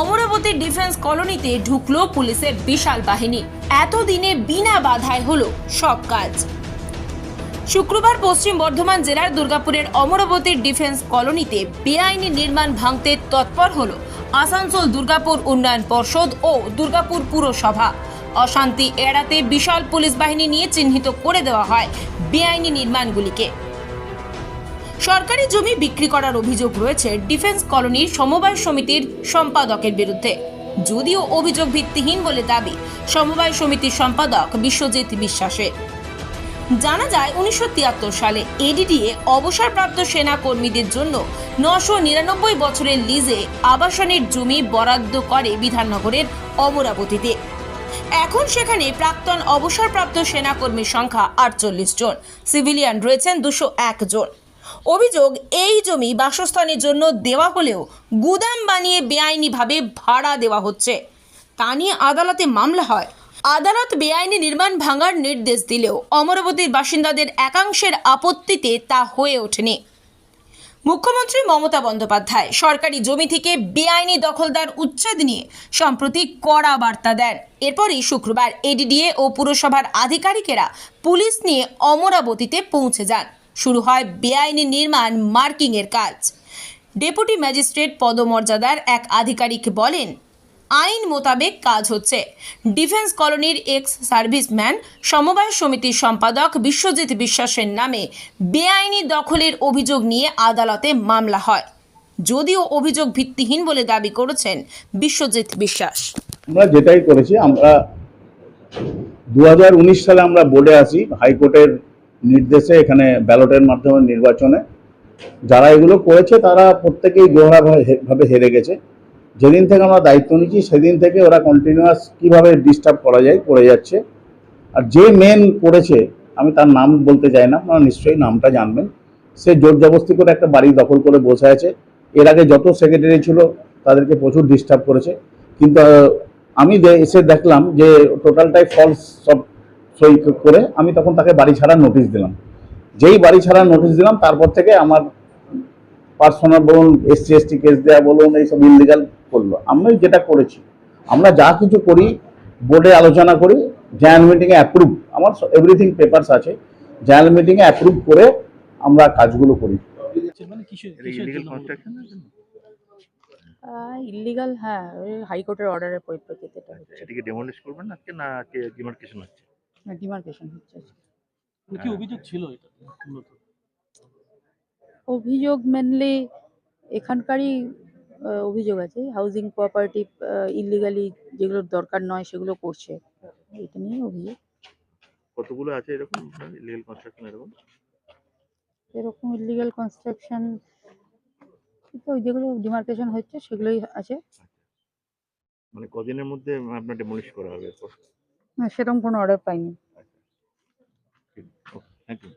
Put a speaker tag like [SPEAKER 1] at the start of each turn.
[SPEAKER 1] Amaravati defence কলোনিতে ঢুকলো পুলিশের বিশাল বাহিনী। এতদিনে বিনা বাধায় হলো সব কাজ। শুক্রবার পশ্চিম বর্ধমান জেলার দুর্গাপুরের অমরাবতী ডিফেন্স কলোনিতে বেআইনি নির্মাণ ভাঙতে তৎপর হল আসানসোল দুর্গাপুর উন্নয়ন পর্ষদ ও দুর্গাপুর পুরসভা। অশান্তি এড়াতে বিশাল পুলিশ বাহিনী নিয়ে চিহ্নিত করে দেওয়া হয় বেআইনি নির্মাণগুলিকে। সরকারি জমি বিক্রি করার অভিযোগ রয়েছে ডিফেন্স কলোনির সমবায় সমিতির সম্পাদকের বিরুদ্ধে। যদিও অভিযোগ ভিত্তিহীন বলে দাবি সমবায় সমিতির সম্পাদক বিশ্বজিৎ বিশ্বাসের। জানা যায়, উনিশশো তিয়াত্তর সালে এডিডিএ অবসরপ্রাপ্ত সেনা কর্মীদের জন্য নশো নিরানব্বই বছরের লিজে আবাসনের জমি বরাদ্দ করে বিধাননগরের অমরাবতীতে। এখন সেখানে প্রাক্তন অবসরপ্রাপ্ত সেনাকর্মীর সংখ্যা আটচল্লিশ জন। সিভিলিয়ান রয়েছেন দুশো এক জন। অভিযোগ, এই জমি বাসস্থানের জন্য দেওয়া হলেও গুদাম বানিয়ে বেআইনিভাবে ভাড়া দেওয়া হচ্ছে। তা নিয়ে আদালতে মামলা হয়। আদালত বেআইনি নির্মাণ ভাঙার নির্দেশ দিলেও অমরাবতীর বাসিন্দাদের একাংশের আপত্তিতে তা হয়ে ওঠেনি। মুখ্যমন্ত্রী মমতা বন্দ্যোপাধ্যায় সরকারি জমি থেকে বেআইনি দখলদার উচ্ছেদ নিয়ে সম্প্রতি কড়া বার্তা দেন। এরপরই শুক্রবার এডিডিএ ও পুরসভার আধিকারিকেরা পুলিশ নিয়ে অমরাবতীতে পৌঁছে যান। শুরু হয় বেআইনি নির্মাণ, মার্কিংয়ের কাজ। ডেপুটি ম্যাজিস্ট্রেট পদমর্যাদার এক আধিকারিক বলেন, আইন মোতাবেক কাজ হচ্ছে। ডিফেন্স কলোনির এক্স সার্ভিসম্যান, সমবায় সমিতির সম্পাদক বিশ্বজিৎ বিশ্বাসের নামে বেআইনি দখলের অভিযোগ নিয়ে আদালতে মামলা হয়। যদিও অভিযোগ ভিত্তিহীন বলে দাবি করেছেন বিশ্বজিৎ বিশ্বাস।
[SPEAKER 2] আমরা যেটাই করেছি, আমরা দু সালে আমরা বোর্ডে আসি হাইকোর্টের নির্দেশে এখানে ব্যালটের মাধ্যমে নির্বাচনে যারা এগুলো করেছে, তারা প্রত্যেকেই গোহরা ভাবে হেরে গেছে। যেদিন থেকে আমরা দায়িত্ব নিচ্ছি, সেদিন থেকে ওরা কন্টিনিউয়াস কীভাবে ডিস্টার্ব করা যায়, করে যাচ্ছে। আর যে মেন করেছে, আমি তার নাম বলতে চাই না, আপনারা নিশ্চয়ই নামটা জানবেন। সে জোর জবস্তি করে একটা বাড়ি দখল করে বসে আছে। এর আগে যত সেক্রেটারি ছিল, তাদেরকে প্রচুর ডিস্টার্ব করেছে। কিন্তু আমি এসে দেখলাম যে টোটালটাই ফলস সব সই করে আমি তখন তাকে বাড়ি ছাড়ার নোটিশ দিলাম। যেই বাড়ি ছাড়ার নোটিশ দিলাম তারপর থেকে আমার পার্সোনাল বলুন এসসি এসটি কেস দেওয়া বলুন এইসব ইলিগাল করল। আমি যেটা করেছি আমরা যা কিছু করি বোর্ডে আলোচনা করি জয়েন্ট মিটিংয়ে অ্যাপ্রুভ আমার এভরিথিং পেপারস আছে জয়েন্ট মিটিংয়ে অ্যাপ্রুভ করে আমরা কাজগুলো করি।
[SPEAKER 3] মানে
[SPEAKER 4] ইলিগাল
[SPEAKER 5] ইলিগাল হ্যাঁ হাইকোর্টের অর্ডারের পরিপ্রেক্ষিতে এটা হচ্ছে।
[SPEAKER 4] এটিকে ডেমলিশ করবেন আজকে না ডিমার্কেশন হচ্ছে?
[SPEAKER 5] ডিমার্কেশন হচ্ছে
[SPEAKER 3] কি অভিযোগ ছিল এটা
[SPEAKER 5] অভিযোগ মেনলি এখানকারই অভিযোগ আছে। হাউজিং প্রপার্টি ইলিগালি যেগুলো দরকার নয় সেগুলো করছে। এটা নিয়ে অভিযোগ।
[SPEAKER 4] কতগুলো আছে এরকম? ইলিগাল কনস্ট্রাকশন এরকম?
[SPEAKER 5] এরকম ইলিগাল কনস্ট্রাকশন ওই যেগুলো ডিমার্কেশন হচ্ছে সেগুলোই আছে।
[SPEAKER 4] মানে কদিনের মধ্যে আপনার ডেমলিশ করা হবে?
[SPEAKER 5] না, সেরকম কোনো অর্ডার পাইনি
[SPEAKER 4] থ্যাংক ইউ